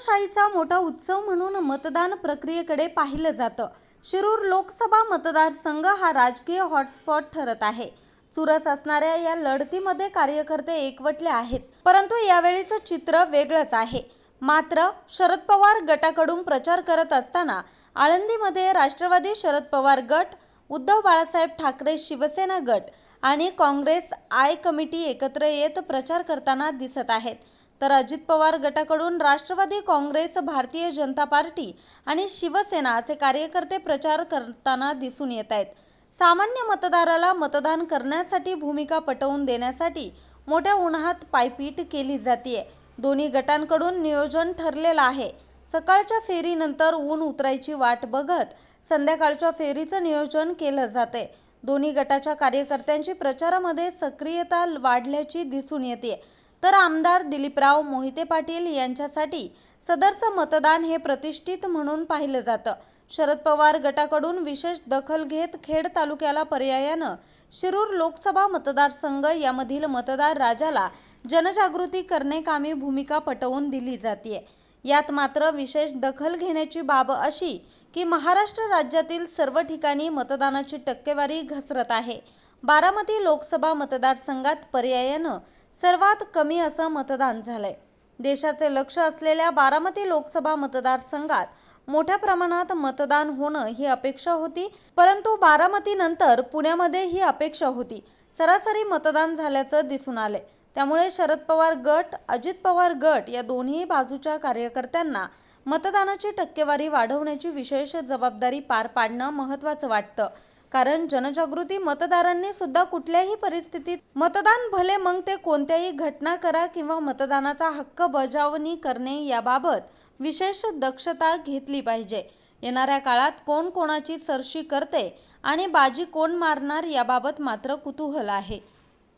लोकशाहीचा मोठा उत्सव म्हणून मतदान प्रक्रियेकडे पाहिलं जातं. शिरूर लोकसभा मतदारसंघ हा राजकीय हॉटस्पॉट ठरत आहे. चुरस असणाऱ्या या लढतीमध्ये कार्यकर्ते एकवटले आहेत. परंतु यावेळीचं चित्र वेगळंच आहे. मात्र शरद पवार गटाकडून प्रचार करत असताना आळंदीमध्ये राष्ट्रवादी शरद पवार गट उद्धव बाळासाहेब ठाकरे शिवसेना गट आणि काँग्रेस आय कमिटी एकत्र येत प्रचार करताना दिसत आहेत. तर अजित पवार गटाकडून राष्ट्रवादी काँग्रेस भारतीय जनता पार्टी आणि शिवसेना असे कार्यकर्ते प्रचार करताना दिसून येत आहेत. सामान्य मतदाराला मतदान करण्यासाठी भूमिका पटवून देण्यासाठी मोठ्या उन्हात पायपीट केली जाते दोन्ही गटांकडून नियोजन ठरलेलं आहे. सकाळच्या फेरीनंतर ऊन उतरायची वाट बघत संध्याकाळच्या फेरीचं नियोजन केलं जाते दोन्ही गटाच्या कार्यकर्त्यांची प्रचारामध्ये सक्रियता वाढल्याची दिसून येते तर आमदार दिलीपराव मोहिते पाटील यांच्यासाठी सदरचं मतदान हे प्रतिष्ठित म्हणून पाहिलं जातं. शरद पवार गटाकडून विशेष दखल घेत खेड तालुक्याला पर्यायानं शिरूर लोकसभा मतदारसंघ यामधील मतदार राजाला जनजागृती करणे कामी भूमिका पटवून दिली जाते यात मात्र विशेष दखल घेण्याची बाब अशी की महाराष्ट्र राज्यातील सर्व ठिकाणी मतदानाची टक्केवारी घसरत आहे. बारामती लोकसभा मतदारसंघात पर्यायानं सर्वात कमी असं मतदान झालंय. देशाचे लक्ष असलेल्या बारामती लोकसभा मतदारसंघात मोठ्या प्रमाणात मतदान होणं ही अपेक्षा होती परंतु बारामतीनंतर पुण्यामध्ये ही अपेक्षा होती. सरासरी मतदान झाल्याचं दिसून आले त्यामुळे शरद पवार गट अजित पवार गट या दोन्ही बाजूच्या कार्यकर्त्यांना मतदानाची टक्केवारी वाढवण्याची विशेष जबाबदारी पार पाडणं महत्त्वाचं वाटतं. कारण जनजागृती मतदारांनी सुद्धा कुठल्याही परिस्थितीत मतदान भले मग ते कोणत्याही घटना करा किंवा मतदानाचा हक्क बजावणी करणे याबाबत विशेष दक्षता घेतली पाहिजे. येणाऱ्या काळात कोण कोणाची सरशी करते आणि बाजी कोण मारणार याबाबत मात्र कुतूहल आहे.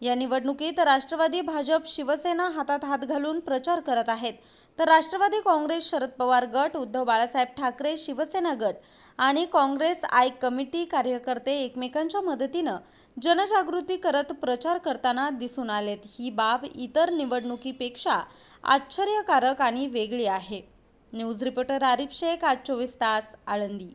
या निवडणुकीत राष्ट्रवादी भाजप शिवसेना हातात हात घालून प्रचार करत आहेत. तर राष्ट्रवादी काँग्रेस शरद पवार गट उद्धव बाळासाहेब ठाकरे शिवसेना गट आणि काँग्रेस आय कमिटी कार्यकर्ते एकमेकांच्या मदतीनं जनजागृती करत प्रचार करताना दिसून आलेत. ही बाब इतर निवडणुकीपेक्षा आश्चर्यकारक आणि वेगळी आहे. न्यूज रिपोर्टर आरिफ शेख आज चोवीस तास आळंदी.